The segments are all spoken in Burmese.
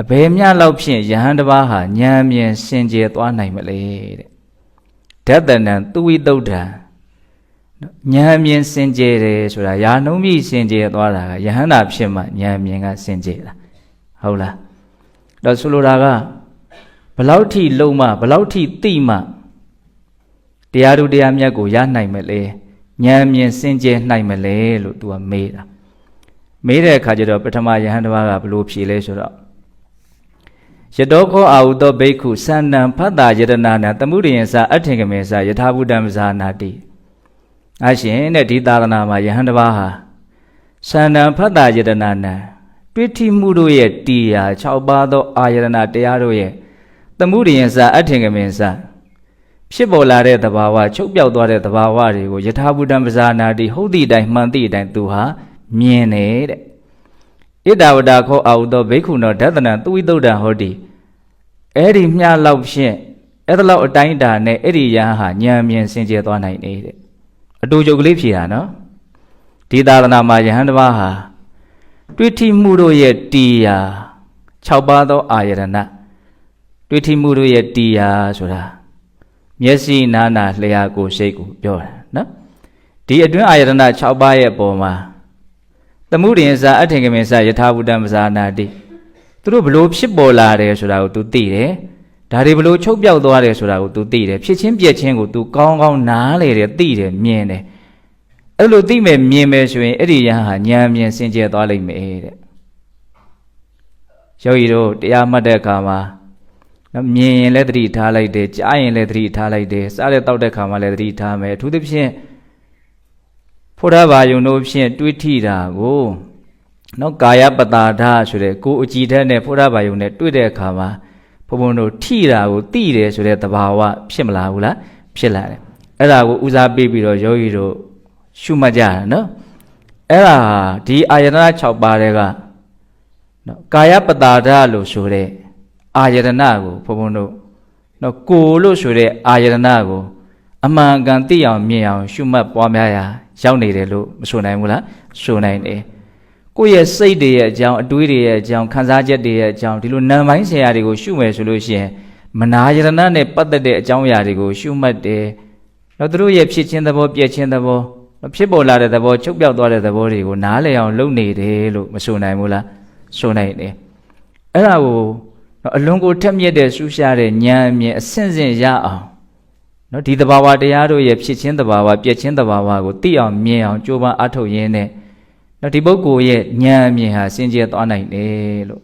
အဘယ်မျှလောက်ဖြင့်ယဟန်တစ်ပါးဟာဉာဏ်မြင်စင်ကြယ်သွားနိုင်မလဲတဲ့ဓတ္တနံသူဝိတုဒ္ဓံဉာဏ်မြင်စင်ကြယ်တယ်ဆိုတာယာနှုံးမိစင်ကြယ်သွားတာကယဟန္တာဖြစ်မှဉာဏ်မြင်ကစင်ကြယ်တာဟုတ်လားတော့ဆိုလိုတာကဘလောက်ထိလုံမှဘလောက်ထိသိမှတရားတို့တရားမြတ်ကိုရနိုင်မလဲဉာဏ်မြင်စင်ကြယ်နိုင်မလဲလို့ तू ကမေးတာမေးတဲ့အခါကျတော့ပထမယဟန်တစ်ပါးကဘလို့ဖြေလဲဆိုတော့ ယတောခောအာဟုသောဘိက္ခုသန္တံဖတ်တာယတနာနံသမှုရိယံစာအထင်ကမေစာယထာဘုဒ္ဓံမဇာနာတိအရှင်တဲ့ဒီသာသနာမှာယဟန်တစ်ပါးဟာသန္တံဖတ်တာယတနာနံတွေ့ထိမှုတို့ရဲ့တရား6ပါးသောအာယတနာတရားတို့ရဲ့သမှုရိယံစာအထင်ကမေစာဖြစ်ပေါ်လာတဲ့သဘာဝချုပ်ပြောက်သွားတဲ့သဘာဝတွေကိုယထာဘုဒ္ဓံပဇာနာတိဟုတ်သည့်အတိုင်းမှန်သည့်အတိုင်းသူဟာမြင်တယ်တဲ့ ဣဒဝတာခောအာဟုသောဘိက္ခုနောဒသနံသူဝိတုဒ္ဓံဟောတိအဲ့ဒီမျှလောက်ဖြင့်အဲ့ဒါလောက်အတိုင်းအတာနဲ့အဲ့ဒီယဟန်ဟာဉာဏ်မြင်စင်ကြယ်သွားနိုင်နေတဲ့အတူတူကလေးဖြေတာနော်ဒီသာသနာမှာယဟန်တစ်ပါးဟာတွေ့ထိမှုတို့ရဲ့တရား6ပါးသောအာယတနာတွေ့ထိမှုတို့ရဲ့တရားဆိုတာမျက်စိနားနာလျှာကိုယ်စိတ်ကိုပြောတာနော်ဒီအတွင်းအာယတနာ6ပါးရဲ့အပေါ်မှာ သမှုရိယစာအထင်ကမေစာယထာဘုဒ္ဓမဇာနာတိသူတို့ဘလို့ဖြစ်ပေါ်လာတယ်ဆိုတာကို तू သိတယ်ဒါတွေဘလို့ချုပ်ပြောက်သွားတယ်ဆိုတာကို तू သိတယ်ဖြစ်ချင်းပြက်ချင်းကို तू ကောင်းကောင်းနားလေတယ်သိတယ်မြင်တယ်အဲ့လိုသိမယ်မြင်မယ်ဆိုရင်အဲ့ဒီယဟန်ဟာဉာဏ်မြင်စင်ကြယ်သွားလိမ့်မယ်တဲ့ယောဂီတို့တရားမှတ်တဲ့အခါမှာနော်မြင်ရင်လည်းသတိထားလိုက်တယ်ကြားရင်လည်းသတိထားလိုက်တယ်စားတဲ့တောက်တဲ့ခါမှာလည်းသတိထားမယ်အထူးသဖြင့် ဖုရားဘာယုံတို့ဖြင့်တွေးထိတာကိုနော်ကာယပတာဒဆိုတဲ့ကိုယ်အကြည်တဲ့နဲ့ဖုရားဘာယုံနဲ့တွေ့တဲ့အခါမှာဘုံဘုံတို့ထိတာကိုသိတယ်ဆိုတဲ့သဘာဝဖြစ်မလာဘူးလားဖြစ်လာတယ်အဲ့ဒါကိုဦးစားပေးပြီးတော့ယောဂီတို့ရှုမှတ်ကြတာနော်အဲ့ဒါဒီအာယတနာ6ပါးတွေကနော်ကာယပတာဒလို့ဆိုတဲ့အာယတနာကိုဘုံဘုံတို့နော်ကိုလို့ဆိုတဲ့အာယတနာကို အမှန်ကန်သိအောင်မြင်အောင် ရှုမှတ်ပွားများရာ ရောက်နေတယ်လို့မဆိုနိုင်ဘူးလားဆိုနိုင်တယ်ကိုယ့်ရဲ့စိတ်တွေရဲ့အကြောင်းအတွေးတွေရဲ့အကြောင်းခံစားချက်တွေရဲ့အကြောင်းဒီလိုနာမ်ပိုင်းဆရာတွေကိုရှုမယ်ဆိုလို့ရှိရင်မနာယရဏနဲ့ပတ်သက်တဲ့အကြောင်းအရာတွေကိုရှုမှတ်တယ်တော့သူတို့ရဲ့ဖြစ်ချင်းသဘောပြည့်ချင်းသဘောဖြစ်ပေါ်လာတဲ့သဘောချုပ်ပြောက်သွားတဲ့သဘောတွေကိုနားလည်အောင်လုပ်နေတယ်လို့မဆိုနိုင်ဘူးလားဆိုနိုင်တယ်အဲ့ဒါကိုနော်အလွန်ကိုထက်မြက်တဲ့ရှုရှားတဲ့ဉာဏ်အမြင်အဆင့်ဆင့်ရအောင် နော်ဒီတဘာဝတရားတို့ရဲ့ဖြစ်ချင်းတဘာဝပြည့်ချင်းတဘာဝကိုသိအောင်မြင်အောင်ကြိုးပမ်းအားထုတ်ရင်းနဲ့နော်ဒီပုဂ္ဂိုလ်ရဲ့ဉာဏ်အမြင်ဟာစင်ကြယ်သွားနိုင်တယ်လို့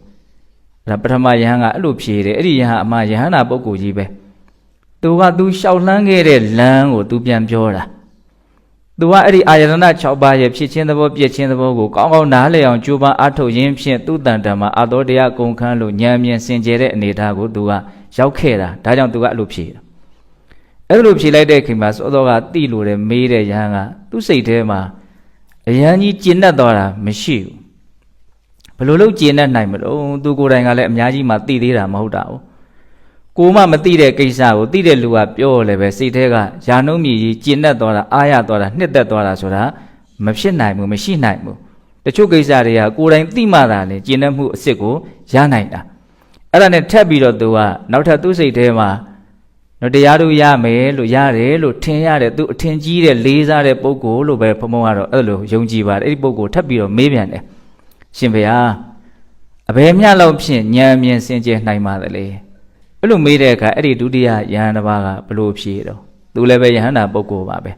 အဲ့ဒါပထမယဟန်ကအဲ့လိုဖြေတယ်အဲ့ဒီယဟန်အမှယဟန်နာပုဂ္ဂိုလ်ကြီးပဲသူကသူလျှောက်လှမ်းခဲ့တဲ့လမ်းကိုသူပြန်ပြောတာသူကအဲ့ဒီအာယတနာ6ပါးရဲ့ဖြစ်ချင်းသဘောပြည့်ချင်းသဘောကိုကောင်းကောင်းနားလည်အောင်ကြိုးပမ်းအားထုတ်ရင်းဖြင့်သူ့တန်တံမှာအာတော်တရားကုန်ခန်းလို့ဉာဏ်မြင်စင်ကြယ်တဲ့အနေအထားကိုသူကရောက်ခဲ့တာဒါကြောင့်သူကအဲ့လိုဖြေတာ အဲ့လိုဖြေလိုက်တဲ့ခင်မှာစောစောကတိလို့တယ်မေးတဲ့ယဟန်ကသူ့စိတ်ထဲမှာအရန်ကြီးကျဉ်တ်သွားတာမရှိဘူးဘလို့လို့ကျဉ်တ်နိုင်မလို့သူကိုယ်တိုင်ကလည်းအများကြီးမှသိသေးတာမဟုတ်တာဘူးကိုမှမသိတဲ့ကိစ္စကိုသိတဲ့လူကပြောလည်းပဲစိတ်ထဲကယာနှုံးမြည်ကြီးကျဉ်တ်သွားတာအားရသွားတာနှစ်သက်သွားတာဆိုတာမဖြစ်နိုင်ဘူးမရှိနိုင်ဘူးတချို့ကိစ္စတွေကကိုယ်တိုင်သိမှသာလေကျဉ်တ်မှုအစ်စ်ကိုရနိုင်တာအဲ့ဒါနဲ့ထပ်ပြီးတော့သူကနောက်ထပ်သူ့စိတ်ထဲမှာ တော့တရားတို့ရမယ်လို့ရတယ်လို့ထင်ရတယ်သူအထင်ကြီးတဲ့လေးစားတဲ့ပုံကိုလို့ပဲဘုံဘုံကတော့အဲ့လိုယုံကြည်ပါတယ်အဲ့ဒီပုံကိုထပ်ပြီးတော့မေးပြန်တယ်ရှင်ဘုရားအဘယ်မျှလောက်ဖြင့်ဉာဏ်မြင်စင်ကြယ်နိုင်ပါသလဲအဲ့လိုမေးတဲ့အခါအဲ့ဒီဒုတိယယဟန်တစ်ပါးကဘလို့ဖြေတော့သူလည်းပဲယဟန္တာပုဂ္ဂိုလ်ပါပဲ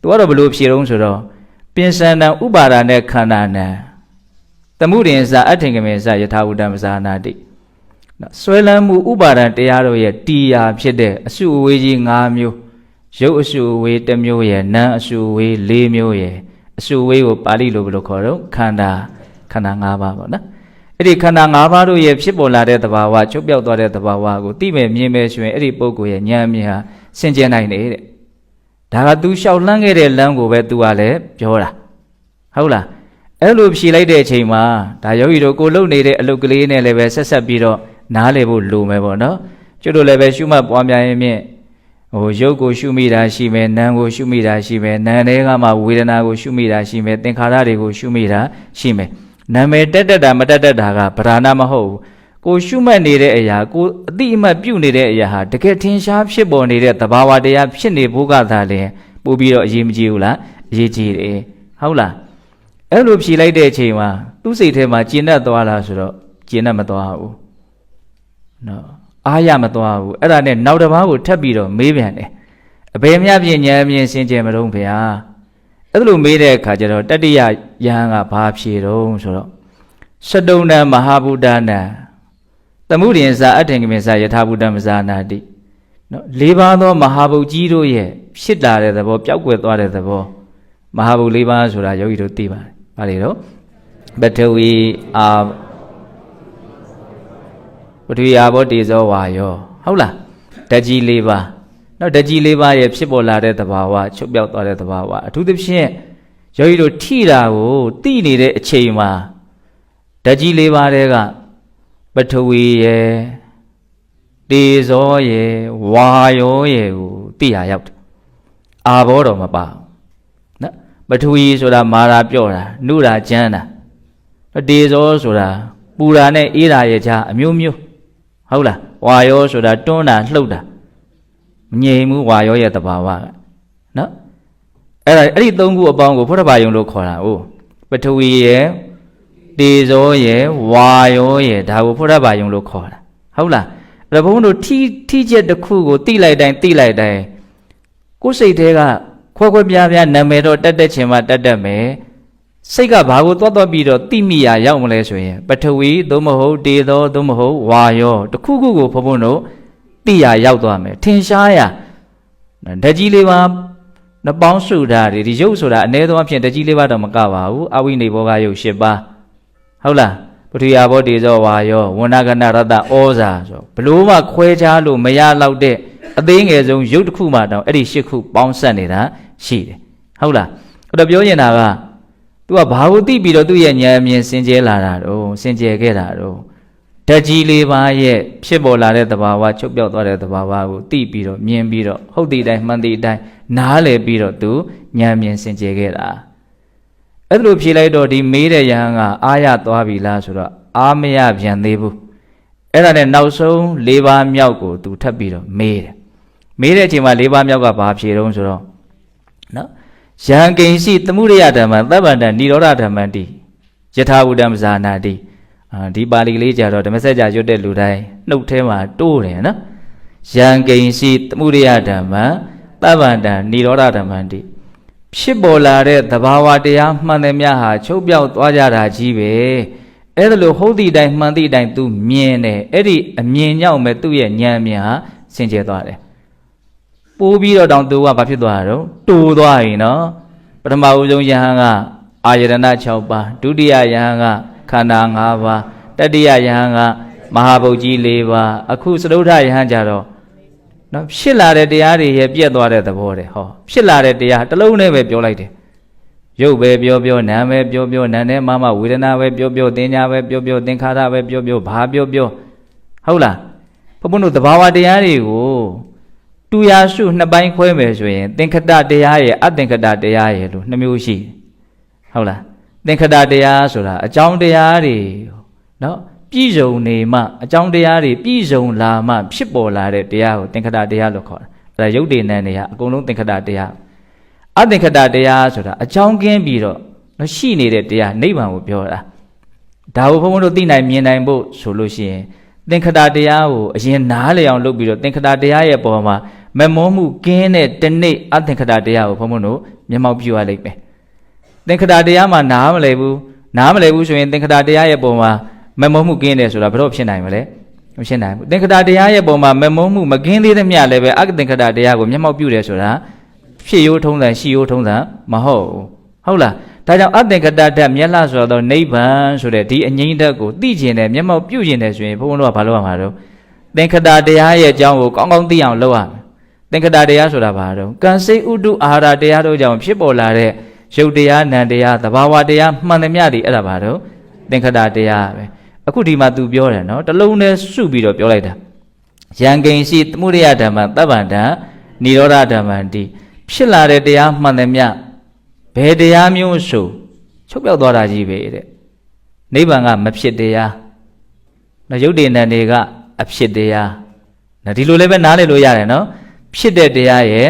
သူကတော့ဘလို့ဖြေတော့ဆိုတော့ပင်စန္ဒံဥပါဒာနဲ့ခန္ဓာနံသမှုရင်စာအထင်ကမေစာယထာဝတ္တမဇာနာတိ နော်ဆွဲလန်းမှုဥပါဒံတရားတို့ရဲ့တရားဖြစ်တဲ့အစုအဝေးကြီး၅မျိုးရုပ်အစုအဝေးတစ်မျိုးရဲ့နာမ်အစုအဝေး၄မျိုးရဲ့အစုအဝေးကိုပါဠိလိုဘယ်လိုခေါ်တော့ခန္ဓာခန္ဓာ၅ပါးပေါ့နော်အဲ့ဒီခန္ဓာ၅ပါးတို့ရဲ့ဖြစ်ပေါ်လာတဲ့သဘာဝချုပ်ပြောက်သွားတဲ့သဘာဝကိုသိမဲ့မြင်မဲ့ဆိုရင်အဲ့ဒီပုဂ္ဂိုလ်ရဲ့ဉာဏ်မြင်ဟာစင်ကြယ်နိုင်တယ်တဲ့ဒါက तू လျှောက်လှမ်းခဲ့တဲ့လမ်းကိုပဲ तू ကလည်းပြောတာဟုတ်လားအဲ့လိုဖြေလိုက်တဲ့အချိန်မှာဒါယောဂီတို့ကိုလုံနေတဲ့အလုပ်ကလေးနဲ့လည်းပဲဆက်ဆက်ပြီးတော့ နားလည်ဖို့လိုမယ်ပေါ့နော်ကျွတ်တို့လည်းပဲရှုမှတ်ပွားများရင်ဖြင့်ဟိုရုပ်ကိုရှုမိတာရှိမယ်နာမ်ကိုရှုမိတာရှိမယ်နာမ်တွေကမှဝေဒနာကိုရှုမိတာရှိမယ်သင်္ခါရတွေကိုရှုမိတာရှိမယ်နာမည်တက်တက်တာမတက်တက်တာကဗราဏမဟုတ်ဘူးကိုရှုမှတ်နေတဲ့အရာကိုအတိအမှတ်ပြုနေတဲ့အရာဟာတကယ်ထင်ရှားဖြစ်ပေါ်နေတဲ့သဘာဝတရားဖြစ်နေဖို့ကသာလျှင်ပို့ပြီးတော့အရေးမကြီးဘူးလားအရေးကြီးတယ်ဟုတ်လားအဲ့လိုဖြေလိုက်တဲ့အချိန်မှာသူ့စိတ်ထဲမှာကျဉ်တ်သွားလားဆိုတော့ကျဉ်တ်မသွားဘူး နော်အားရမသွားဘူးအဲ့ဒါနဲ့နောက်တစ်ပါးကိုထပ်ပြီးတော့မေးပြန်တယ်အဘယ်မြပြဉာဏ်မြင်စင်ကြယ်မတော့ဗျာအဲ့လိုမေးတဲ့အခါကျတော့တတိယယဟန်ကဘာဖြေတော့ဆိုတော့စတုံဏမဟာဗုဒ္ဓနာသမှုရိယစာအထင်ကမေစာယထာဘုဒ္ဓမဇာနာတိနော်လေးပါးသောမဟာဗုဒ္ဓကြီးတို့ရဲ့ဖြစ်လာတဲ့သဘောပျောက်ကွယ်သွားတဲ့သဘောမဟာဗုဒ္ဓလေးပါးဆိုတာယောဂီတို့သိပါတယ်။ဘာလေတော့ပထဝီအာ ပထဝီအာဘောတေဇောဝါယောဟုတ်လားဓာတ်ကြီးလေးပါးနော်ဓာတ်ကြီးလေးပါးရဲ့ဖြစ်ပေါ်လာတဲ့သဘာဝချုပ်ပြောက်သွားတဲ့သဘာဝအထူးသဖြင့်ယောဂီတို့ထိတာကိုသိနေတဲ့အချိန်မှာဓာတ်ကြီးလေးပါးတွေကပထဝီရဲ့တေဇောရဲ့ဝါယောရဲ့ကိုသိရရောက်တယ်အာဘောတော့မပါဘူးနော်ပထဝီဆိုတာမာရာပြော့တာနုရာကျမ်းတာတေဇောဆိုတာပူတာနဲ့အေးတာရဲ့ခြားအမျိုးမျိုး ဟုတ်လားဝါယောဆိုတာတွန်းတာလှုပ်တာမငြိမ်ဘူးဝါယောရဲ့တဘာဝကနော်အဲ့ဒါအဲ့ဒီသုံးခုအပေါင်းကိုဖုထဘာယုံလို့ခေါ်တာ哦ပထဝီရဲ့တေဇောရဲ့ဝါယောရဲ့ဒါကိုဖုထဘာယုံလို့ခေါ်တာဟုတ်လားအဲ့ဒါဘုန်းတို့ထိထိချက်တစ်ခုကိုတိလိုက်တိုင်းတိလိုက်တိုင်းကိုယ်စိတ်ထဲကခွဲခွဲပြားပြားနာမည်တော့တက်တက်ချင်မှတက်တက်မယ် စိတ်ကဘာကိုသွားသွားပြီးတော့တိမိရရောက်မလဲဆိုရင်ပထဝီသို့မဟုတ်တေသောသို့မဟုတ်ဝါယောတစ်ခုခုကိုဘုန်းဘုန်းတို့တိရရောက်သွားမယ်ထင်ရှားရဓာတ်ကြီးလေးပါနှပေါင်းစုတာတွေဒီရုပ်ဆိုတာအ ਨੇ သောအဖြစ်ဓာတ်ကြီးလေးပါတော့မကပါဘူးအဝိနေဘောကရုပ်၈ပါးဟုတ်လားပထဝီအဘောတေဇောဝါယောဝဏကနရတ္တဩဇာဆိုဘလို့မှခွဲခြားလို့မရတော့တဲ့အသေးငယ်ဆုံးရုပ်တစ်ခုမှတောင်အဲ့ဒီ၈ခုပေါင်းဆက်နေတာရှိတယ်ဟုတ်လားအဲ့တော့ပြောနေတာက तू ကဘာကိုသိပြီးတော့သူ့ရဲ့ဉာဏ်အမြင်စင်ကြဲလာတာတော့စင်ကြဲခဲ့တာတော့ဓာတ်ကြီးလေးပါးရဲ့ဖြစ်ပေါ်လာတဲ့သဘာဝချုပ်ပြောက်သွားတဲ့သဘာဝကိုသိပြီးတော့မြင်ပြီးတော့ဟုတ်တဲ့အတိုင်းမှန်တဲ့အတိုင်းနားလည်ပြီးတော့သူဉာဏ်အမြင်စင်ကြဲခဲ့တာအဲ့လိုဖြေလိုက်တော့ဒီမေးတဲ့ယဟန်ကအာရသွားပြီလားဆိုတော့အာမရပြန်သေးဘူးအဲ့ဒါနဲ့နောက်ဆုံး၄ပါးမြောက်ကိုသူထပ်ပြီးတော့မေးတယ်မေးတဲ့အချိန်မှာ၄ပါးမြောက်ကဘာဖြေတော့ဆိုတော့နော် ယံကိဉ္စီသမှုရိယဓမ္မသဗ္ဗန္တនិရောဓဓမ္မတိယထာဝုဒ္ဓမဇာနာတိအာဒီပါဠိလေးကြတော့ဓမ္မစကြာရွတ်တဲ့လူတိုင်းနှုတ်ထဲမှာတိုးတယ်နော်ယံကိဉ္စီသမှုရိယဓမ္မသဗ္ဗန္တនិရောဓဓမ္မတိဖြစ်ပေါ်လာတဲ့သဘာဝတရားမှန်တယ်များဟာချုပ်ပြောက်သွားကြတာကြီးပဲအဲ့ဒါလို့ဟုတ်သည့်တိုင်းမှန်သည့်တိုင်း तू မြင်တယ်အဲ့ဒီအမြင်ကြောင့်ပဲသူ့ရဲ့ဉာဏ်မြင်ဟာစင်ကြယ်သွားတယ် ပိုးပြီးတော့တောင်သူကဘာဖြစ်သွားတာတော့တူသွားရင်နော်ပထမဦးဆုံးယဟန်ကအာယတနာ6ပါးဒုတိယယဟန်ကခန္ဓာ5ပါးတတိယယဟန်ကမဟာဗုဒ္ဓကြီး4ပါးအခုသရုဒ္ဓယဟန်ကြတော့နော်ဖြစ်လာတဲ့တရားတွေရဲ့ပြက်သွားတဲ့သဘောတဲ့ဟောဖြစ်လာတဲ့တရားတစ်လုံးနဲ့ပဲပြောလိုက်တယ်ရုပ်ပဲပြောပြောနာမ်ပဲပြောပြောနာမ်နဲ့မမဝေဒနာပဲပြောပြောသင်ညာပဲပြောပြောသင်္ခါရပဲပြောပြောဘာပြောပြောဟုတ်လားဘုန်းဘုန်းတို့သဘာဝတရားတွေကို တူရာစုနှစ်ပိုင်းခွဲမယ်ဆိုရင်သင်္ခတတရားရဲ့အသင်္ခတတရားရဲ့လို့နှစ်မျိုးရှိတယ်ဟုတ်လားသင်္ခတတရားဆိုတာအကြောင်းတရားတွေနော်ပြည့်စုံနေမှအကြောင်းတရားတွေပြည့်စုံလာမှဖြစ်ပေါ်လာတဲ့တရားကိုသင်္ခတတရားလို့ခေါ်တာအဲဒါယုတ်တေနံတွေဟာအကုန်လုံးသင်္ခတတရားအသင်္ခတတရားဆိုတာအကြောင်းကင်းပြီးတော့နော်ရှိနေတဲ့တရားနိဗ္ဗာန်ကိုပြောတာဒါကိုဘုန်းဘုန်းတို့သိနိုင်မြင်နိုင်ဖို့ဆိုလို့ရှိရင်သင်္ခတတရားကိုအရင်နားလည်အောင်လုပ်ပြီးတော့သင်္ခတတရားရဲ့ပုံမှာ မမောမှုကင်းတဲ့တနေ့အသင်္ခတတရားကိုဘုန်းဘုန်းတို့မျက်မှောက်ပြုရလိမ့်မယ်သင်္ခတတရားမှာနားမလည်ဘူးနားမလည်ဘူးဆိုရင်သင်္ခတတရားရဲ့ပုံမှာမမောမှုကင်းတယ်ဆိုတာဘယ်တော့ဖြစ်နိုင်မလဲမဖြစ်နိုင်ဘူးသင်္ခတတရားရဲ့ပုံမှာမမောမှုမကင်းသေးသမျှလည်းပဲအသင်္ခတတရားကိုမျက်မှောက်ပြုတယ်ဆိုတာဖြစ်ရိုးထုံးစံရှိရိုးထုံးစံမဟုတ်ဘူးဟုတ်လားဒါကြောင့်အသင်္ကတဓာတ်မျက်လှဆိုတော့နိဗ္ဗာန်ဆိုတဲ့ဒီအငိမ့်ဓာတ်ကိုသိကျင်တယ်မျက်မှောက်ပြုကျင်တယ်ဆိုရင်ဘုန်းဘုန်းတို့ကဘာလုပ်ရမှာတော့သင်္ခတတရားရဲ့အကြောင်းကိုကောင်းကောင်းသိအောင်လုပ်ရမယ် သင်္ခတတရားဆိုတာဘာတော့ကံစိတ်ဥတုအာဟာရတရားတို့ကြောင့်ဖြစ်ပေါ်လာတဲ့ရုပ်တရားနာမ်တရားသဘာဝတရားမှန်သမျှတွေအဲ့ဒါဘာတော့သင်္ခတတရားပဲအခုဒီမှာ तू ပြောတယ်နော်တလုံးနဲ့စုပြီးတော့ပြောလိုက်တာယံကိဉ္စီသမှုရိယဓမ္မသဗ္ဗန္တនិရောဓဓမ္မန္တိဖြစ်လာတဲ့တရားမှန်သမျှဘယ်တရားမျိုးဆိုချုပ်ပြောက်သွားတာကြီးပဲတဲ့နိဗ္ဗာန်ကမဖြစ်တရားနော်ယုတ်တင်တန်တွေကအဖြစ်တရားနော်ဒီလိုလည်းပဲနားလည်လို့ရတယ်နော် ဖြစ်တဲ့တရားရဲ့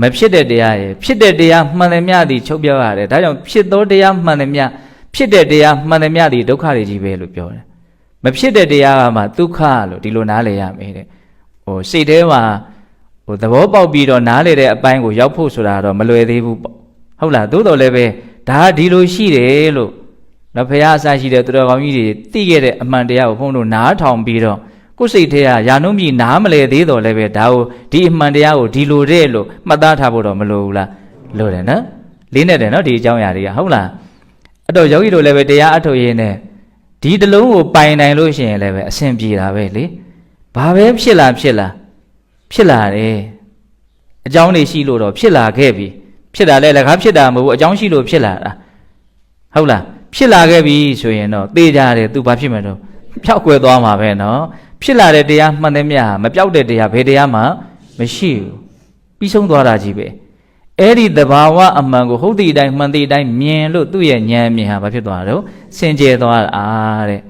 မဖြစ်တဲ့တရားရဲ့ဖြစ်တဲ့တရားမှန်တယ်မြသည်ချုပ်ပြောရတယ်ဒါကြောင့်ဖြစ်သောတရားမှန်တယ်မြဖြစ်တဲ့တရားမှန်တယ်မြသည်ဒုက္ခတွေကြီးပဲလို့ပြောတယ်မဖြစ်တဲ့တရားကမှဒုက္ခလို့ဒီလိုနားလည်ရမယ်တဲ့ဟိုစိတ်ထဲမှာဟိုသဘောပေါက်ပြီးတော့နားလည်တဲ့အပိုင်းကိုရောက်ဖို့ဆိုတာတော့မလွယ်သေးဘူးပေါ့ဟုတ်လားသို့တော်လည်းပဲဒါကဒီလိုရှိတယ်လို့နော်ဖះအစရှိတဲ့သူတော်ကောင်းကြီးတွေသိခဲ့တဲ့အမှန်တရားကိုဘုန်းတို့နားထောင်ပြီးတော့ ကိုယ်စိတ်ထဲကယာနုံးပြီနားမလဲသေးတော့လည်းပဲဒါကိုဒီအမှန်တရားကိုဒီလိုတဲ့လို့မှတ်သားထားဖို့တော့မလိုဘူးလားလိုတယ်နော်လေးနဲ့တယ်နော်ဒီအကြောင်းအရာတွေကဟုတ်လားအဲ့တော့ယောဂီတို့လည်းပဲတရားအထုတ်ရင်းနဲ့ဒီတလုံးကိုပိုင်နိုင်လို့ရှိရင်လည်းပဲအဆင်ပြေတာပဲလေဘာပဲဖြစ်လာဖြစ်လာဖြစ်လာတယ်အကြောင်းတွေရှိလို့တော့ဖြစ်လာခဲ့ပြီဖြစ်တာလည်းလည်းခါဖြစ်တာမဟုတ်ဘူးအကြောင်းရှိလို့ဖြစ်လာတာဟုတ်လား ဖြစ်လာခဲ့ပြီဆိုရင်တော့သေကြတယ်သူဘာဖြစ်မှာတော့ပျောက်ကွယ်သွားမှာပဲเนาะ ဖြစ်လာတဲ့တရားမှန်တယ်မြတ်မပျောက်တဲ့တရားဘယ်တရားမှမရှိဘူးပြီးဆုံးသွားတာကြီးပဲအဲ့ဒီတဘာဝအမှန်ကိုဟုတ်တဲ့အတိုင်းမှန်တဲ့အတိုင်းမြင်လို့သူ့ရဲ့ဉာဏ်မြင်ဟာဘာဖြစ်သွားတော့စင်ကြယ်သွားတာတဲ့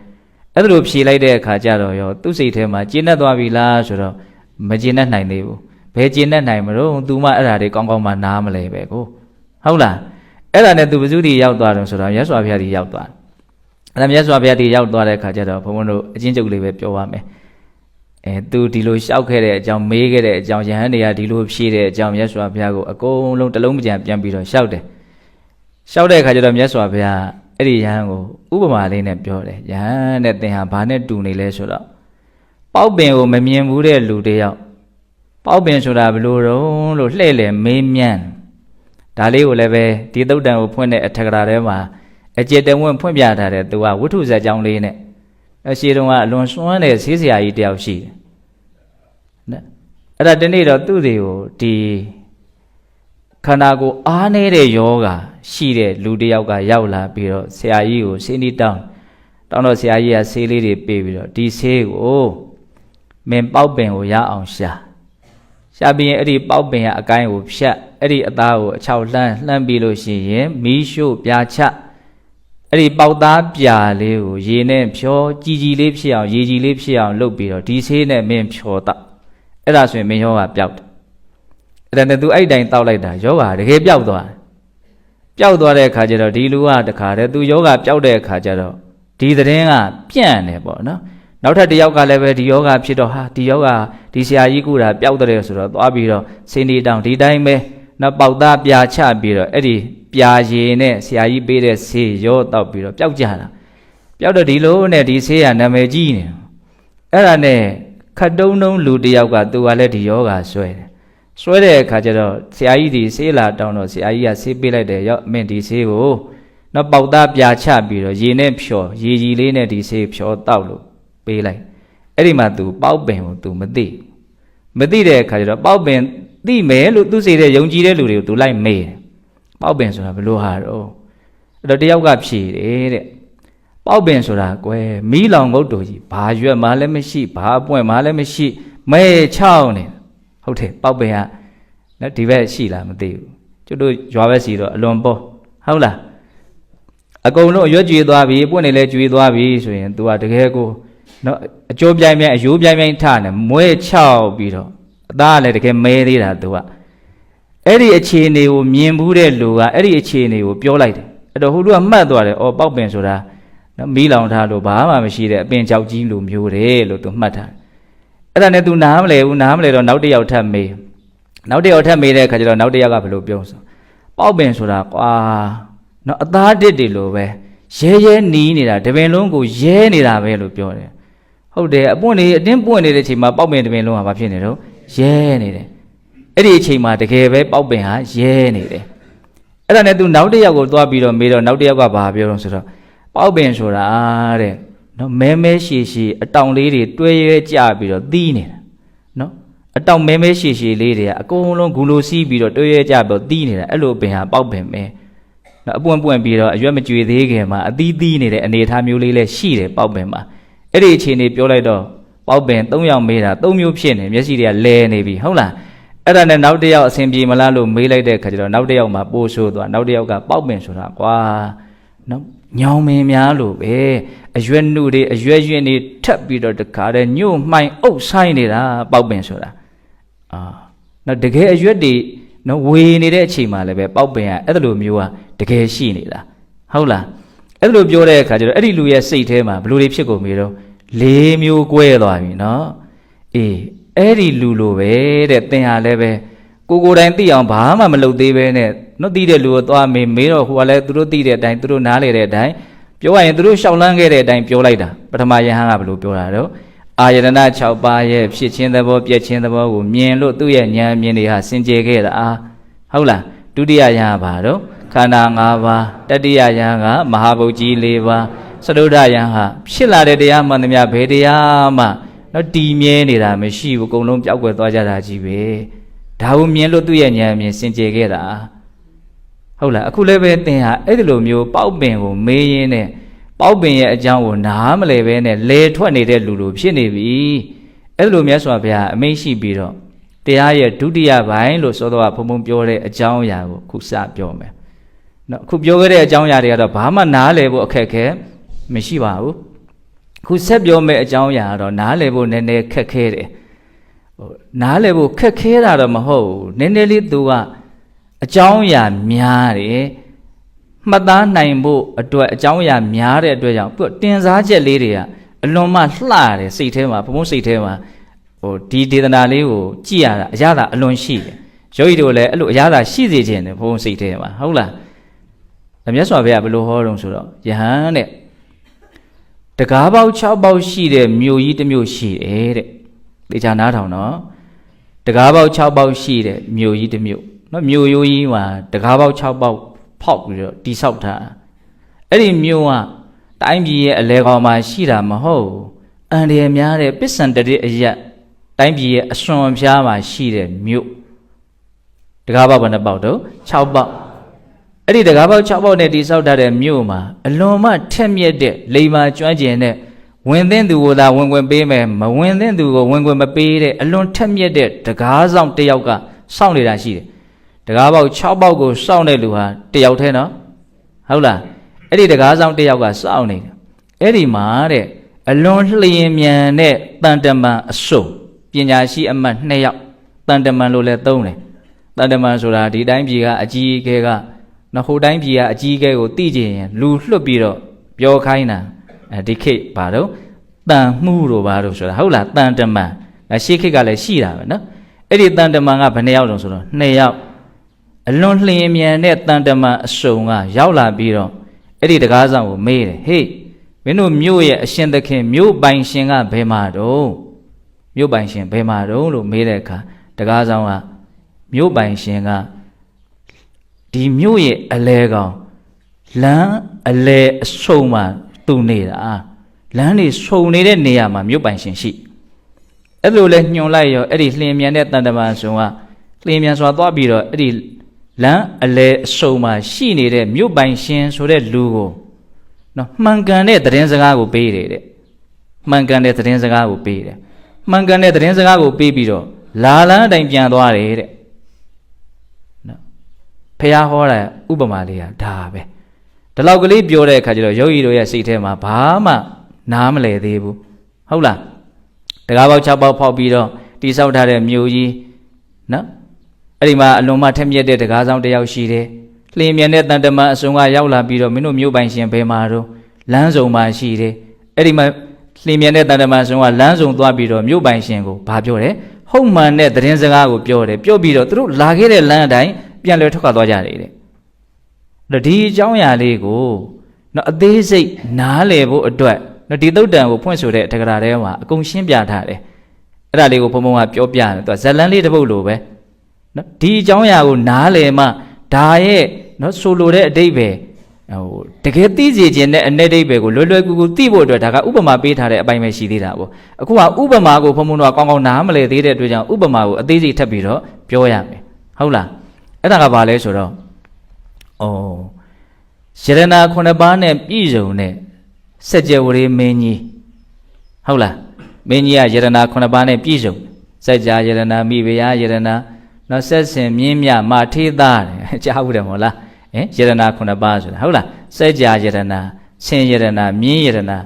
အဲ့ဒါလိုဖြေလိုက်တဲ့အခါကျတော့ရောသူ့စိတ်ထဲမှာကျဉ်းတတ်သွားပြီလားဆိုတော့မကျဉ်းတတ်နိုင်သေးဘူးဘယ်ကျဉ်းတတ်နိုင်မလို့ तू မှအဲ့ဒါတွေကောင်းကောင်းမှနားမလဲပဲကိုဟုတ်လားအဲ့ဒါနဲ့သူဘယ်သူတည်းရောက်သွားတယ်ဆိုတော့မြတ်စွာဘုရားတည်းရောက်သွားတယ် အဲ့ဒါမြတ်စွာဘုရားတည်းရောက်သွားတဲ့ခါကျတော့ဘုန်းဘုန်းတို့အချင်းချုပ်လေးပဲပြောပါမယ်အဲသူဒီလိုလျှောက်ခဲ့တဲ့အကြောင်းမေးခဲ့တဲ့အကြောင်းယဟန်တွေကဒီလိုဖြေတဲ့အကြောင်းမြတ်စွာဘုရားကိုအကုန်လုံးတစ်လုံးမကြံပြန်ပြီးတော့လျှောက်တယ်လျှောက်တဲ့ခါကျတော့မြတ်စွာဘုရားအဲ့ဒီယဟန်ကိုဥပမာလေးနဲ့ပြောတယ်ယဟန်နဲ့သင်ဟာဘာနဲ့တူနေလဲဆိုတော့ပေါက်ပင်ကိုမမြင်ဘူးတဲ့လူတယောက်ပေါက်ပင်ဆိုတာဘယ်လိုတုံးလို့လှဲ့လေမေးမြန်းဒါလေးကိုလည်းပဲဒီသုတ်တန်ကိုဖွင့်တဲ့အထက်ကရာထဲမှာ အကျေတဝင့်ဖွင့်ပြထားတဲ့သူကဝိထုဇက်ကြောင်းလေးနဲ့အရှိတုံးကအလွန်စွမ်းတဲ့ဈေးစရာကြီးတယောက်ရှိတယ်။နော်အဲ့ဒါဒီနေ့တော့သူ့တွေကိုဒီခန္ဓာကိုယ်အားနေတဲ့ယောဂရှိတဲ့လူတယောက်ကရောက်လာပြီးတော့ဆရာကြီးကိုဆေးနီးတောင်းတောင်းတော့ဆရာကြီးကဆေးလေးတွေပေးပြီးတော့ဒီဆေးကိုမင်းပေါက်ပင်ကိုရအောင်ရှာရှာပြီးရင်အဲ့ဒီပေါက်ပင်ရအကိုင်းကိုဖြတ်အဲ့ဒီအသားကိုအချောက်လှမ်းလှမ်းပြီးလို့ရှိရင်မီးရှို့ပြာချ အဲ့ဒီပေါက်သားပြာလေးကိုရေနဲ့ဖြောကြည်ကြည်လေးဖြစ်အောင်ရေကြည်လေးဖြစ်အောင်လုပ်ပြီးတော့ဒီဆေးနဲ့မင်းဖြောတော့အဲ့ဒါဆိုရင်မင်းယောဂပျောက်တယ်အဲ့ဒါနဲ့သူအဲ့တိုင်းတောက်လိုက်တာယောဂတကယ်ပျောက်သွားတယ်ပျောက်သွားတဲ့အခါကျတော့ဒီလူကတခါတည်းသူယောဂပျောက်တဲ့အခါကျတော့ဒီသတင်းကပြန့်တယ်ပေါ့နော်နောက်ထပ်တစ်ယောက်ကလည်းပဲဒီယောဂဖြစ်တော့ဟာဒီယောဂဒီဆရာကြီးကူတာပျောက်တယ်ဆိုတော့သွားပြီးတော့စင်ဒီတောင်ဒီတိုင်းပဲ နောက်ပေါက်သားပြာချပြီးတော့အဲ့ဒီပြာရည်နဲ့ဆရာကြီးပေးတဲ့ဆေးရောတောက်ပြီးတော့ပျောက်ကြတာပျောက်တော့ဒီလိုနဲ့ဒီဆေးကနာမည်ကြီးနေအဲ့ဒါနဲ့ခတ်တုံးတုံးလူတစ်ယောက်ကသူကလည်းဒီယောဂဆွဲတယ်ဆွဲတဲ့အခါကျတော့ဆရာကြီးဒီဆေးလာတောင်းတော့ဆရာကြီးကဆေးပေးလိုက်တယ်ရော့မင်းဒီဆေးကိုနောက်ပေါက်သားပြာချပြီးတော့ရေနဲ့ဖြော်ရေကြီးလေးနဲ့ဒီဆေးဖြော်တောက်လို့ပေးလိုက်အဲ့ဒီမှာ तू ပေါက်ပင်ကို तू မသိမသိတဲ့အခါကျတော့ပေါက်ပင် သိမယ်လို့သူစိတ်တဲ့ယုံကြည်တဲ့လူတွေကို तू လိုက်မေးတယ်ပေါက်ပင်ဆိုတာဘယ်လိုဟာတော့အဲ့တော့တယောက်ကဖြေတယ်တဲ့ပေါက်ပင်ဆိုတာကွယ်မီးလောင်ငုတ်တူကြီးဘာရွက်မှလည်းမရှိဘာအပွင့်မှလည်းမရှိမဲချောင်းနေဟုတ်တယ်ပေါက်ပင်ကနော်ဒီဘက်ရှိလားမသိဘူးကျွတ်တို့ရွာဘက်စီတော့အလွန်ပေါ်ဟုတ်လားအကုန်လုံးအရွက်ကြွေသွားပြီပွင့်နေလဲကြွေသွားပြီဆိုရင် तू ကတကယ်ကိုနော်အကျိုးပြိုင်ပြိုင်အယိုးပြိုင်ပြိုင်ထနေမွဲချောက်ပြီးတော့ အသားကလည်းတကယ်မဲသေးတာသူကအဲ့ဒီအခြေအနေကိုမြင်ဘူးတဲ့လူကအဲ့ဒီအခြေအနေကိုပြောလိုက်တယ်အဲ့တော့ဟိုလူကမှတ်သွားတယ်အော်ပေါက်ပင်ဆိုတာနော်မီးလောင်ထားလို့ဘာမှမရှိတဲ့အပင်ကြောက်ကြီးလိုမျိုးတယ်လို့သူမှတ်ထားအဲ့ဒါနဲ့သူနားမလဲဘူးနားမလဲတော့နောက်တစ်ယောက်ထပ်မေးနောက်တစ်ယောက်ထပ်မေးတဲ့အခါကျတော့နောက်တစ်ယောက်ကဘယ်လိုပြောဆိုပေါက်ပင်ဆိုတာကွာနော်အသားတစ်တွေလိုပဲရဲရဲနီးနေတာတပင်လုံးကိုရဲနေတာပဲလို့ပြောတယ်ဟုတ်တယ်အပွင့်နေအတင်းပွင့်နေတဲ့အချိန်မှာပေါက်ပင်တပင်လုံးကဘာဖြစ်နေတော့ ရဲနေတယ်အဲ့ဒီအချိန်မှာတကယ်ပဲပေါက်ပင်ဟာရဲနေတယ်အဲ့ဒါနဲ့ तू နောက်တစ်ယောက်ကိုသွားပြီးတော့မေးတော့နောက်တစ်ယောက်ကဘာပြောတော့ဆိုတော့ပေါက်ပင်ဆိုတာတဲ့နော်မဲမဲရှည်ရှည်အတောင်လေးတွေတွဲရဲကြပြီးတော့သီးနေတာနော်အတောင်မဲမဲရှည်ရှည်လေးတွေကအကုန်လုံးဂူလိုစီးပြီးတော့တွဲရဲကြပြီးတော့သီးနေတာအဲ့လိုပင်ဟာပေါက်ပင်ပဲနော်အပွင့်ပွင့်ပြီးတော့အရွက်မကြွေသေးခင်မှာအသီးသီးနေတဲ့အနေအထားမျိုးလေးလည်းရှိတယ်ပေါက်ပင်မှာအဲ့ဒီအခြေအနေပြောလိုက်တော့ ပေါက်ပင်၃ယောက်မေးတာ၃မျိုးဖြစ်နေမျက်စိတွေကလဲနေပြီဟုတ်လားအဲ့ဒါနဲ့နောက်တစ်ယောက်အဆင်ပြေမလားလို့မေးလိုက်တဲ့ခါကျတော့နောက်တစ်ယောက်မှာပိုးဆိုးသွားနောက်တစ်ယောက်ကပေါက်ပင်ဆိုတာကွာနော်ညောင်မင်းများလို့ပဲအရွက်နှုတွေအရွက်ရွင်တွေထပ်ပြီးတော့တခါတည်းညှို့မှိုင်အုပ်ဆိုင်နေတာပေါက်ပင်ဆိုတာအာနော်တကယ်အရွက်တွေနော်ဝေနေတဲ့အချိန်မှာလည်းပဲပေါက်ပင်ကအဲ့လိုမျိုးကတကယ်ရှိနေတာဟုတ်လားအဲ့လိုပြောတဲ့အခါကျတော့အဲ့ဒီလူရဲ့စိတ်ထဲမှာဘယ်လိုတွေဖြစ်ကုန်ပြီတော့ လေးမျိုးကွဲသွားပြီနော်အေးအဲ့ဒီလူလိုပဲတဲ့သင်ဟာလည်းပဲကိုကိုယ်တိုင်သိအောင်ဘာမှမလုပ်သေးပဲနဲ့နော်သိတဲ့လူကိုသွားမေးမေးတော့ဟိုကလည်းသူတို့သိတဲ့အတိုင်းသူတို့နားလေတဲ့အတိုင်းပြောရရင်သူတို့ရှောက်လန်းခဲ့တဲ့အတိုင်းပြောလိုက်တာပထမယဟန်ကဘယ်လိုပြောတာတော့အာယတနာ6ပါးရဲ့ဖြစ်ခြင်းသဘောပြည့်ခြင်းသဘောကိုမြင်လို့သူ့ရဲ့ဉာဏ်မြင်တွေဟာစင်ကြယ်ခဲ့တာအာဟုတ်လားဒုတိယယဟန်ကဘာတော့ခန္ဓာ၅ပါးတတိယယဟန်ကမဟာဗုဒ္ဓကြီး၄ပါး သရုဒ္ဓယဟန်ဟာဖြစ်လာတဲ့တရားမှန်သမျှဘယ်တရားမှနော်တည်မြဲနေတာမရှိဘူးအကုန်လုံးပျောက်ကွယ်သွားကြတာကြီးပဲဒါကိုမြင်လို့သူ့ရဲ့ဉာဏ်မြင်စင်ကြယ်ခဲ့တာဟုတ်လားအခုလည်းပဲသင်ဟာအဲ့ဒီလိုမျိုးပေါက်ပင်ကိုမေးရင်းနဲ့ပေါက်ပင်ရဲ့အကြောင်းကိုနားမလဲပဲနဲ့လဲထွက်နေတဲ့လူလိုဖြစ်နေပြီအဲ့ဒီလိုမြတ်စွာဘုရားအမိန့်ရှိပြီးတော့တရားရဲ့ဒုတိယပိုင်းလို့ဆိုတော့ဘုံဘုံပြောတဲ့အကြောင်းအရာကိုခုစပြောမယ်နော်အခုပြောခဲ့တဲ့အကြောင်းအရာတွေကတော့ဘာမှနားလဲဖို့အခက်အခဲ မရှိပါဘူးခုဆက်ပြောမယ့်အကြောင်းအရာကတော့နားလဲဖို့နည်းနည်းခက်ခဲတယ်ဟိုနားလဲဖို့ခက်ခဲတာတော့မဟုတ်ဘူးနည်းနည်းလေးသူကအကြောင်းအရာများတယ်မှတ်သားနိုင်ဖို့အတွက်အကြောင်းအရာများတဲ့အတွက်ကြောင့်သူကတင်စားချက်လေးတွေကအလွန်မှလှတယ်စိတ်ထဲမှာဘုံဘုံစိတ်ထဲမှာဟိုဒီဒေသနာလေးကိုကြည့်ရတာအရသာအလွန်ရှိတယ်ယောဂီတို့လည်းအဲ့လိုအရသာရှိစေခြင်းတယ်ဘုံဘုံစိတ်ထဲမှာဟုတ်လားအမြတ်စွာဘုရားဘယ်လိုဟောတုံးဆိုတော့ယဟန်တဲ့ တကားပေါက်6ပေါက်ရှိတဲ့မြို့ကြီးတစ်မြို့ရှိတယ်တဲ့တေချာနားထောင်နော်တကားပေါက်6ပေါက်ရှိတဲ့မြို့ကြီးတစ်မြို့နော်မြို့ရိုးကြီးမှာတကားပေါက်6ပေါက်ဖောက်ပြီးတော့တိဆောက်ထားအဲ့ဒီမြို့ကတိုင်းပြည်ရဲ့အလဲကောင်မှာရှိတာမဟုတ်ဘူးအန္တရာယ်များတဲ့ပစ္စံတရစ်အရက်တိုင်းပြည်ရဲ့အစွန်အဖျားမှာရှိတဲ့မြို့တကားပေါက်ဘယ်နှပေါက်တော့6ပေါက် အဲ့ဒီတကားပေါက်6ပေါက်နဲ့တိဆောက်ထားတဲ့မြို့မှာအလွန်မှထက်မြက်တဲ့လိမ္မာကျွမ်းကျင်တဲ့ဝင်သင့်သူကိုသာဝင်ခွင့်ပေးမယ်မဝင်သင့်သူကိုဝင်ခွင့်မပေးတဲ့အလွန်ထက်မြက်တဲ့တကားဆောင်တစ်ယောက်ကစောင့်နေတာရှိတယ်တကားပေါက်6ပေါက်ကိုစောင့်တဲ့လူဟာတစ်ယောက်တည်းနော်ဟုတ်လားအဲ့ဒီတကားဆောင်တစ်ယောက်ကစောင့်နေတယ်အဲ့ဒီမှာတဲ့အလွန်လျင်မြန်တဲ့တန်တမန်အစုံပညာရှိအမတ်2ယောက်တန်တမန်လို့လည်းသုံးတယ်တန်တမန်ဆိုတာဒီတိုင်းပြည်ကအကြီးအကဲက နော်ဟိုတိုင်းပြည်ကအကြီးအကဲကိုတိကျင်ရင်လူလွတ်ပြီးတော့ပြောခိုင်းတာအဲဒီခေတ်ဘာတော့တန်မှုတို့ဘာတို့ဆိုတာဟုတ်လားတန်တမန်အဲရှေးခေတ်ကလည်းရှိတာပဲနော်အဲ့ဒီတန်တမန်ကဘယ်နှယောက်တုံးဆိုတော့2ယောက်အလွန်လျင်မြန်တဲ့တန်တမန်အစုံကရောက်လာပြီးတော့အဲ့ဒီတကားဆောင်ကိုမေးတယ်ဟေးမင်းတို့မြို့ရဲ့အရှင်သခင်မြို့ပိုင်ရှင်ကဘယ်မှာတော့မြို့ပိုင်ရှင်ဘယ်မှာတော့လို့မေးတဲ့အခါတကားဆောင်ကမြို့ပိုင်ရှင်က ဒီမြို့ရဲ့အလဲကောင်လမ်းအလဲအစုံမှာသူနေတာလမ်းတွေစုံနေတဲ့နေရာမှာမြို့ပိုင်ရှင်ရှိအဲ့လိုလဲညွန်လိုက်ရောအဲ့ဒီလျင်မြန်တဲ့တန်တမန်ဆောင်ကလျင်မြန်စွာသွားပြီးတော့အဲ့ဒီလမ်းအလဲအစုံမှာရှိနေတဲ့မြို့ပိုင်ရှင်ဆိုတဲ့လူကိုနော်မှန်ကန်တဲ့သတင်းစကားကိုပေးတယ်တဲ့မှန်ကန်တဲ့သတင်းစကားကိုပေးတယ်မှန်ကန်တဲ့သတင်းစကားကိုပေးပြီးတော့လာလန်းအတိုင်းပြန်သွားတယ်တဲ့နော် ဖះဟောတာဥပမာလေးကဒါပဲဒီလောက်ကလေးပြောတဲ့အခါကျတော့ယောဂီတို့ရဲ့စိတ်ထဲမှာဘာမှနားမလည်သေးဘူးဟုတ်လားတကားပေါက်6ပေါက်ဖောက်ပြီးတော့တိဆောက်ထားတဲ့မြို့ကြီးနော်အဲ့ဒီမှာအလွန်မှထက်မြက်တဲ့တကားဆောင်တစ်ယောက်ရှိတယ်လျင်မြန်တဲ့တန်တမန်အစုံကရောက်လာပြီးတော့မင်းတို့မြို့ပိုင်ရှင်ဘယ်မှာတော့လမ်းစုံမှာရှိတယ်အဲ့ဒီမှာလျင်မြန်တဲ့တန်တမန်အစုံကလမ်းစုံသွားပြီးတော့မြို့ပိုင်ရှင်ကိုဘာပြောတယ်ဟုတ်မှန်တဲ့သတင်းစကားကိုပြောတယ်ပြောပြီးတော့သူတို့လာခဲ့တဲ့လမ်းအတိုင်း ပြန်လည်ထွက်ခွာသွားကြတယ်တဲ့အဲ့ဒီအကြောင်းအရာလေးကိုနော်အသေးစိတ်နားလည်ဖို့အတွက်နော်ဒီသုတ်တံကိုဖွင့်ဆိုတဲ့တက္ကရာထဲမှာအကုန်ရှင်းပြထားတယ်အဲ့ဒါလေးကိုဘုံဘုံကပြောပြတယ်သူကဇလန်းလေးတစ်ပုဒ်လိုပဲနော်ဒီအကြောင်းအရာကိုနားလည်မှဒါရဲ့နော်ဆိုလိုတဲ့အတိတ်ပဲဟိုတကယ်သိစေခြင်းနဲ့အ내တိတ်ပဲကိုလွယ်လွယ်ကူကူသိဖို့အတွက်ဒါကဥပမာပေးထားတဲ့အပိုင်းပဲရှိသေးတာပေါ့အခုကဥပမာကိုဘုံဘုံတော့ကောင်းကောင်းနားမလည်သေးတဲ့အတွက်ကြောင့်ဥပမာကိုအသေးစိတ်ထပ်ပြီးတော့ပြောရမယ်ဟုတ်လား အဲ့ဒါကဘာလဲဆိုတော့ဩရတနာခုနှစ်ပါးနဲ့ပြည့်စုံတဲ့စัจ java ရေမင်းကြီးဟုတ်လားမင်းကြီးကယရနာခုနှစ်ပါးနဲ့ပြည့်စုံစัจ java ယရနာမိဖုရားယရနာနော်ဆက်ဆင်မြင်းမြမာထေသားတယ်ကြားဘူးတယ်မဟုတ်လားဟင်ယရနာခုနှစ်ပါးဆိုတာဟုတ်လားစัจ java ယရနာဆင်ယရနာမြင်းယရနာ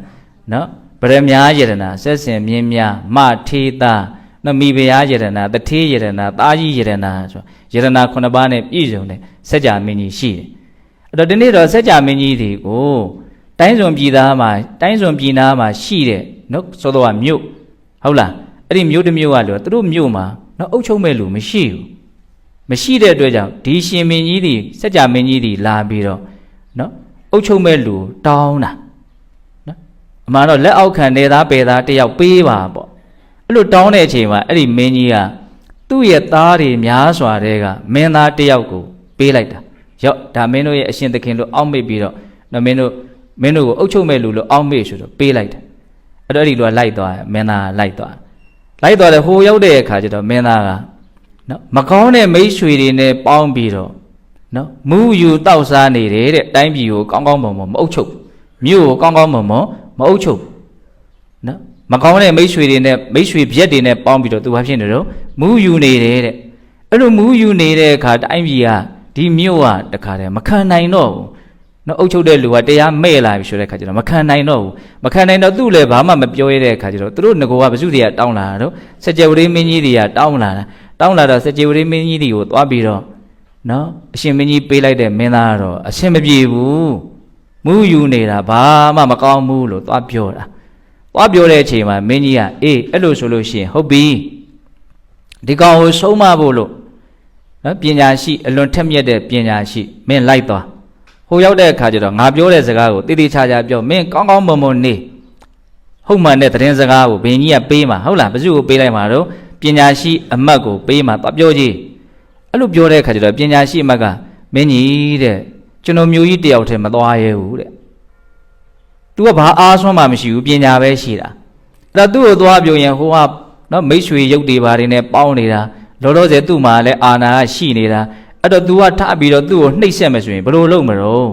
နော်ဗရမယာယရနာဆက်ဆင်မြင်းမြမာထေသားနော်မိဖုရားယရနာတထေးယရနာတာကြီးယရနာဆို ယတနာ9ပါးနဲ့ပြည့်စုံတဲ့စัจ जा မင်းကြီးရှိတယ်အဲ့တော့ဒီနေ့တော့စัจ जा မင်းကြီးတွေကိုတိုင်းစွန်ပြည်သားမှာတိုင်းစွန်ပြည်နာမှာရှိတဲ့နော်ဆိုတော့ကမြို့ဟုတ်လားအဲ့ဒီမြို့တစ်မြို့ကလို့သူတို့မြို့မှာနော်အုပ်ချုပ်မဲ့လူမရှိဘူးမရှိတဲ့အတွက်ကြောင့်ဒီရှင်မင်းကြီးတွေစัจ जा မင်းကြီးတွေလာပြီးတော့နော်အုပ်ချုပ်မဲ့လူတောင်းတာနော်အမှန်တော့လက်အောက်ခံနေသားပေသားတယောက်ပေးပါပေါ့အဲ့လိုတောင်းတဲ့အချိန်မှာအဲ့ဒီမင်းကြီးက သူ့ရဲ့သားတွေများစွာတဲ့ကမင်းသားတယောက်ကိုပေးလိုက်တာရော့ဒါမင်းတို့ရဲ့အရှင်သခင်တို့အောက်မေ့ပြီးတော့နော်မင်းတို့မင်းတို့ကိုအုပ်ချုပ်မဲ့လူလို့အောက်မေ့ဆိုတော့ပေးလိုက်တယ်အဲ့တော့အဲ့ဒီလူကလိုက်သွားတယ်မင်းသားကလိုက်သွားလိုက်သွားတယ်ဟိုရောက်တဲ့အခါကျတော့မင်းသားကနော်မကောင်းတဲ့မိတ်ဆွေတွေနဲ့ပေါင်းပြီးတော့နော်မူယူတောက်စားနေတယ်တဲ့တိုင်းပြည်ကိုကောင်းကောင်းမွန်မွန်မအုပ်ချုပ်မြို့ကိုကောင်းကောင်းမွန်မွန်မအုပ်ချုပ်နော် မကောင်းတဲ့မိတ်ဆွေတွေနဲ့မိတ်ဆွေပြက်တွေနဲ့ပေါင်းပြီးတော့သူဘာဖြစ်နေတော့မူယူနေတယ်တဲ့အဲ့လိုမူယူနေတဲ့အခါတိုင်းပြည်ကဒီမြို့ကတခါတည်းမခံနိုင်တော့ဘူးနော်အုပ်ချုပ်တဲ့လူကတရားမဲ့လာပြီဆိုတဲ့အခါကျတော့မခံနိုင်တော့ဘူးမခံနိုင်တော့သူ့လည်းဘာမှမပြောရတဲ့အခါကျတော့သူတို့ငကောကဘုစုတွေကတောင်းလာတာတော့စကြဝဠာမင်းကြီးတွေကတောင်းလာတာတောင်းလာတော့စကြဝဠာမင်းကြီးတွေကိုသွားပြီးတော့နော်အရှင်မင်းကြီးပေးလိုက်တဲ့မင်းသားကတော့အရှင်မပြေဘူးမူယူနေတာဘာမှမကောင်းဘူးလို့သွားပြောတာ သွားပြောတဲ့အချိန်မှာမင်းကြီးကအေးအဲ့လိုဆိုလို့ရှိရင်ဟုတ်ပြီဒီကောင်ကိုဆုံးမဖို့လို့နော်ပညာရှိအလွန်ထက်မြက်တဲ့ပညာရှိမင်းလိုက်သွားဟိုရောက်တဲ့အခါကျတော့ငါပြောတဲ့စကားကိုတိတိကျကျပြောမင်းကောင်းကောင်းမွန်မွန်နေဟုတ်မှန်တဲ့သတင်းစကားကိုဘင်ကြီးကပေးမှာဟုတ်လားဘယ်သူကိုပေးလိုက်မှာတော့ပညာရှိအမတ်ကိုပေးမှာသွားပြောကြည့်အဲ့လိုပြောတဲ့အခါကျတော့ပညာရှိအမတ်ကမင်းကြီးတဲ့ကျွန်တော်မျိုးကြီးတယောက်တည်းမသွားရဲဘူးတဲ့ तू ကဘာအားဆွမ်းမှမရှိဘူးပညာပဲရှိတာအဲ့တော့သူ့ကိုသွားပြောရင်ဟိုကနော်မိတ်ဆွေရုပ်တွေဘာတွေနဲ့ပေါင်းနေတာလောလောဆယ်သူ့မှာလည်းအာနာကရှိနေတာအဲ့တော့ तू ကထပြီးတော့သူ့ကိုနှိပ်စက်မယ်ဆိုရင်ဘယ်လိုလုပ်မလို့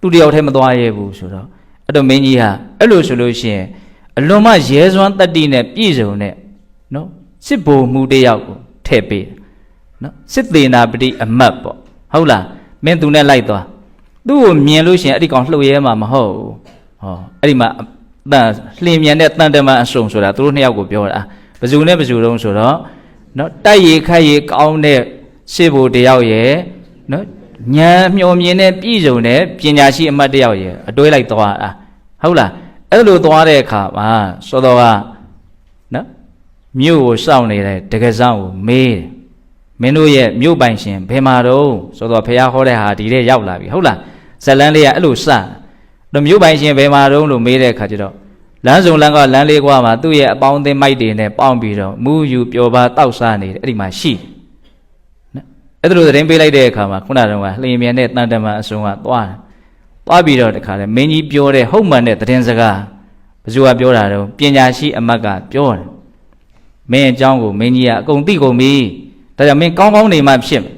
သူတယောက်တည်းမသွားရဲဘူးဆိုတော့အဲ့တော့မင်းကြီးဟာအဲ့လိုဆိုလို့ရှိရင်အလွန်မှရဲစွမ်းတတ္တိနဲ့ပြည့်စုံတဲ့နော်စစ်ဘုံမှုတယောက်ကိုထည့်ပေးတယ်နော်စစ်သေးနာပတိအမတ်ပေါ့ဟုတ်လားမင်းသူနဲ့လိုက်သွားသူ့ကိုမြင်လို့ရှိရင်အဲ့ဒီကောင်လှုပ်ရဲမှာမဟုတ်ဘူး ဟောအဲ့ဒီမှာတန်လှင်မြန်တဲ့တန်တမန်အစုံဆိုတာသူတို့နှစ်ယောက်ကိုပြောတာဘယ်သူနဲ့ဘယ်သူတုံးဆိုတော့နော်တိုက်ရီခတ်ရီကောင်းတဲ့စစ်ဘိုလ်တယောက်ရဲ့နော်ဉာဏ်မျောမြင်တဲ့ပြည်စုံတဲ့ပညာရှိအမတ်တယောက်ရဲ့အတွဲလိုက်သွားတာဟုတ်လားအဲ့လိုသွားတဲ့အခါမှာစောတော်ကနော်မြို့ကိုစောင့်နေတဲ့တကယ်ဆောင်ကိုမေးတယ်မင်းတို့ရဲ့မြို့ပိုင်ရှင်ဘယ်မှာတော့ဆိုတော့ဖះဟောတဲ့ဟာဒီတဲ့ရောက်လာပြီဟုတ်လားဇလန်းလေးကအဲ့လိုစ တော့မြို့ပိုင်ရှင်ဘယ်မှာတော့လို့မေးတဲ့အခါကျတော့လမ်းစုံလမ်းကလမ်းလေးကွာမှာသူ့ရဲ့အပေါင်းအသင်းမိုက်တွေနဲ့ပေါင်းပြီးတော့မူးယူပျော်ပါတောက်စားနေတယ်အဲ့ဒီမှာရှိနော်အဲ့ဒါလိုသတင်းပေးလိုက်တဲ့အခါမှာခုနကတော့လျင်မြန်တဲ့တန်တမန်အစုံကသွားတယ်သွားပြီးတော့တခါလေမင်းကြီးပြောတဲ့ဟုတ်မှန်တဲ့သတင်းစကားဘယ်သူကပြောတာတော့ပညာရှိအမတ်ကပြောတယ်မင်းအကြောင်းကိုမင်းကြီးကအကုန်သိကုန်ပြီဒါကြောင့်မင်းကောင်းကောင်းနေမှဖြစ်မယ်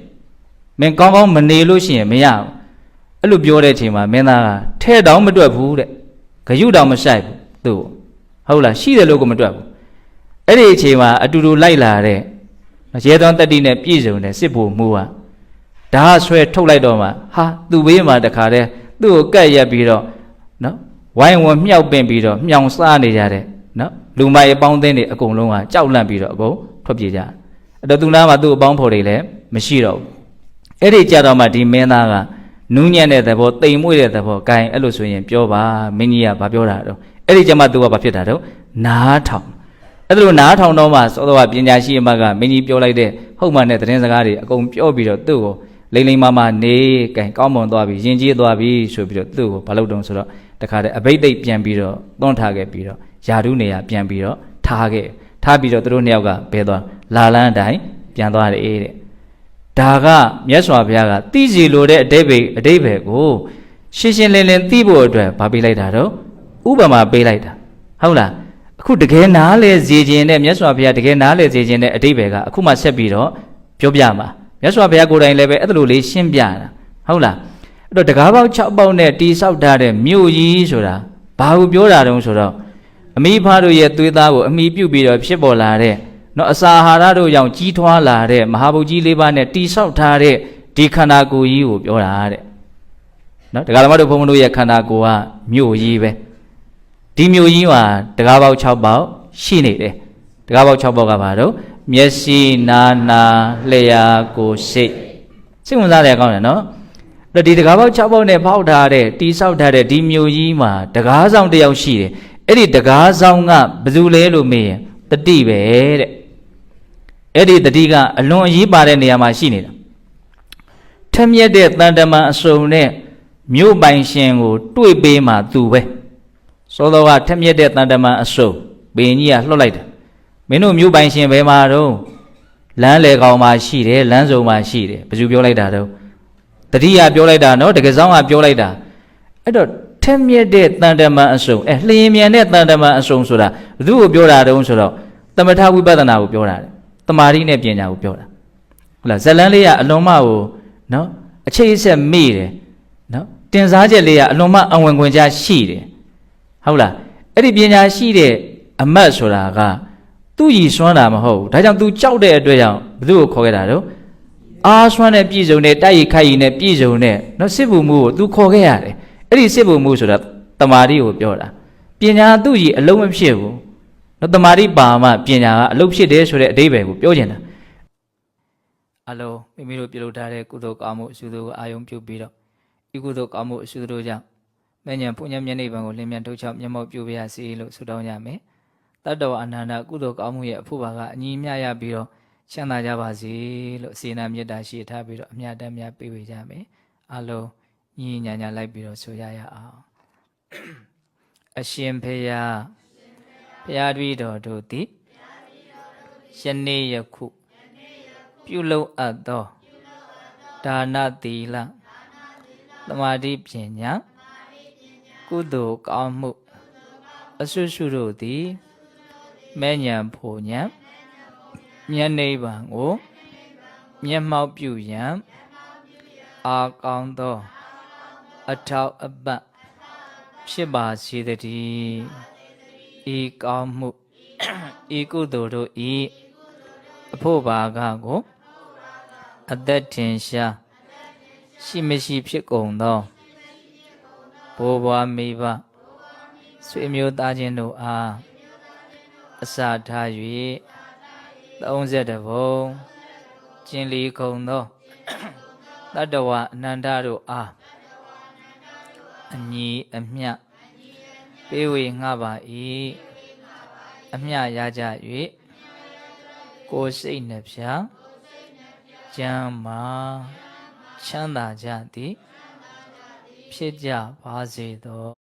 မင်းကောင်းကောင်းမနေလို့ရှိရင်မရဘူး အဲ့လိုပြောတဲ့အချိန်မှာမင်းသားကထဲ့တောင်မတွက်ဘူးတဲ့ဂယုတောင်မဆိုင်ဘူးသူ့ကိုဟုတ်လားရှိတယ်လို့ကိုမတွက်ဘူးအဲ့ဒီအချိန်မှာအတူတူလိုက်လာတဲ့ရဲသွမ်းတက်တိနဲ့ပြည့်စုံတဲ့စစ်ဘိုလ်မှုကဓာတ်ဆွဲထုတ်လိုက်တော့မှဟာသူ့ဘေးမှာတခါတည်းသူ့ကိုကက်ရက်ပြီးတော့နော်ဝိုင်းဝန်းမြောက်ပင့်ပြီးတော့မြောင်စားနေကြတဲ့နော်လူမိုက်အပေါင်းအသင်းတွေအကုန်လုံးကကြောက်လန့်ပြီးတော့အကုန်ထွက်ပြေးကြတယ်အဲ့တော့သူနာမှာသူ့အပေါင်းဖော်တွေလည်းမရှိတော့ဘူးအဲ့ဒီကြတော့မှဒီမင်းသားက နူးညံ့တဲ့သဘောတိမ်မွေ့တဲ့သဘောဂိုင်းအဲ့လိုဆိုရင်ပြောပါမင်းကြီးကဘာပြောတာတော့အဲ့ဒီကြမှာသူကဘာဖြစ်တာတော့နားထောင်အဲ့ဒါလိုနားထောင်တော့မှသောတော်ကပညာရှိအမကမင်းကြီးပြောလိုက်တဲ့ဟုတ်မှန်တဲ့သတင်းစကားတွေအကုန်ပြောပြီးတော့သူ့ကိုလိမ့်လိမ့်မမနေကင်ကောင်းမွန်သွားပြီယဉ်ကျေးသွားပြီဆိုပြီးတော့သူ့ကိုဘာလုပ်တုံးဆိုတော့တခါတည်းအဘိဓိတ်ပြန်ပြီးတော့သွန်းထားခဲ့ပြီးတော့ယာဓုနေရပြန်ပြီးတော့ထားခဲ့ထားပြီးတော့သူတို့နှစ်ယောက်ကဘဲသွားလာလန်းတိုင်းပြန်သွားတယ်တဲ့ ဒါကမြတ်စွာဘုရားကသိစီလိုတဲ့အတိဘိအတိဘယ်ကိုရှင်းရှင်းလင်းလင်းသိဖို့အတွက်ဗာပေးလိုက်တာတော့ဥပမာပေးလိုက်တာဟုတ်လားအခုတကယ်နားလဲစေခြင်းနဲ့မြတ်စွာဘုရားတကယ်နားလဲစေခြင်းနဲ့အတိဘယ်ကအခုမှဆက်ပြီးတော့ပြောပြမှာမြတ်စွာဘုရားကိုယ်တိုင်လည်းပဲအဲ့လိုလေးရှင်းပြတာဟုတ်လားအဲ့တော့တကားပေါက်6ပေါက်နဲ့တီဆောက်ထားတဲ့မြို့ကြီးဆိုတာဘာကိုပြောတာတုံးဆိုတော့အမိဖားတို့ရဲ့သွေးသားကိုအမိပြုတ်ပြီးတော့ဖြစ်ပေါ်လာတဲ့ နော်အစာအာဟာရတို့ကြောင့်ကြီးထွားလာတဲ့မဟာဗုဒ္ဓကြီးလေးပါးနဲ့တီဆောက်ထားတဲ့ဒီခန္ဓာကိုယ်ကြီးကိုပြောတာတဲ့နော်တရားဓမ္မတို့ဘုံဘုံတို့ရဲ့ခန္ဓာကိုယ်ကမြို့ကြီးပဲဒီမြို့ကြီးမှာတရားပေါက်6ပေါက်ရှိနေတယ်တရားပေါက်6ပေါက်ကဘာတော့မျက်စိနာနာလျှာကိုယ်စိတ်စိတ်ဝင်စားတယ်ကောင်းတယ်နော်အဲ့တော့ဒီတရားပေါက်6ပေါက်နဲ့ဖောက်ထားတဲ့တိဆောက်ထားတဲ့ဒီမြို့ကြီးမှာတရားဆောင်တစ်ယောက်ရှိတယ်အဲ့ဒီတရားဆောင်ကဘယ်သူလဲလို့မေးရင်တတိပဲတဲ့ အဲ့ဒီတတိကအလွန်အရေးပါတဲ့နေရာမှာရှိနေတာထက်မြက်တဲ့တန်တမန်အစုံနဲ့မြို့ပိုင်ရှင်ကို တွေ့ပေးမှသူပဲစောတော်ကထက်မြက်တဲ့တန်တမန်အစုံဘင်းကြီးကလှုပ်လိုက်တယ်မင်းတို့မြို့ပိုင်ရှင်ဘယ်မှာတော့လမ်းလေကောင်မှာရှိတယ်လမ်းစုံမှာရှိတယ်ဘယ်သူပြောလိုက်တာတော့တတိယပြောလိုက်တာနော်တကယ်ဆောင်ကပြောလိုက်တာအဲ့တော့ထက်မြက်တဲ့တန်တမန်အစုံအဲလျင်မြန်တဲ့တန်တမန်အစုံဆိုတာဘယ်သူကိုပြောတာတုံးဆိုတော့တမထဝိပဿနာကိုပြောတာတယ် တမာရီနဲ့ပညာကိုပြောတာဟုတ်လားဇလန်းလေးကအလွန်မှကိုနော်အခြေအဆက်မေ့တယ်နော်တင်စားချက်လေးကအလွန်မှအဝင်ခွင့်ကြားရှိတယ်ဟုတ်လားအဲ့ဒီပညာရှိတဲ့အမတ်ဆိုတာကသူ့ရည်စွမ်းတာမဟုတ်ဘူးဒါကြောင့် तू ကြောက်တဲ့အတွက်ကြောင့်ဘယ်သူ့ကိုခေါ်ခဲ့တာတော့အားစွမ်းတဲ့ပြည်စုံတဲ့တိုက်ရိုက်ခိုက်ရင်နဲ့ပြည်စုံတဲ့နော်စစ်ဗိုလ်မှုကို तू ခေါ်ခဲ့ရတယ်အဲ့ဒီစစ်ဗိုလ်မှုဆိုတာတမာရီကိုပြောတာပညာသူ့ရည်အလုံးမဖြစ်ဘူး နော်တမာရီပါမှပညာကအလုံးဖြစ်တယ်ဆိုတဲ့အဓိပ္ပာယ်ကိုပြောချင်တာအလုံးမိမိတို့ပြုလုပ်ထားတဲ့ကုသိုလ်ကောင်းမှုအကျိုးကိုအာယုံပြုပြီးတော့ဤကုသိုလ်ကောင်းမှုအကျိုးတို့ကြောင့်မဉ္ဇဉ်ပုညမျက်နှိပ်ပံကိုလင်းမြန်ထုတ်ချောက်မျက်မှောက်ပြုပါရစေလို့ဆုတောင်းကြမယ်တတ္တဝအနန္တကုသိုလ်ကောင်းမှုရဲ့အဖို့ပါကအညီအမျှရပြီးတော့ချမ်းသာကြပါစေလို့စေနာမေတ္တာရှိထားပြီးတော့အမြတ်တမ်းများပေးဝေကြမယ်အလုံးညီညာညာလိုက်ပြီးတော့ဆိုရရအောင်အရှင်ဖေယ ဘုရားတပည့်တော်တို့သည်ယနေ့ယခုပြုလုပ်အပ်သောဒါနသီလသမာဓိပညာကုသိုလ်ကောင်းမှုအဆွရှုတို့သည်မဲ့ညာဖို့ညာမျက်နှိဗံကိုမျက်မှောက်ပြုရန်အာကောင်းသော အထောက်အပံ့ဖြစ်ပါစေတည်း ဤကောင်းမှုဤကုသိုလ်တို့ဤအဖို့ဘာကကိုအသက်ထင်ရှားရှိမရှိဖြစ်ကုန်သောဘိုးဘွားမိဘဆွေမျိုးသားချင်းတို့အားအစာထား၍30ဘုံကျင်လီခုံသောတတ္တဝအနန္တတို့အားအညီအမျှ ပေးဝေငှပါ၏အမျှရကြ၍ကိုယ်စိတ်နှဖျားကျမ်းမာချမ်းသာကြသည် ဖြစ်ကြပါစေသော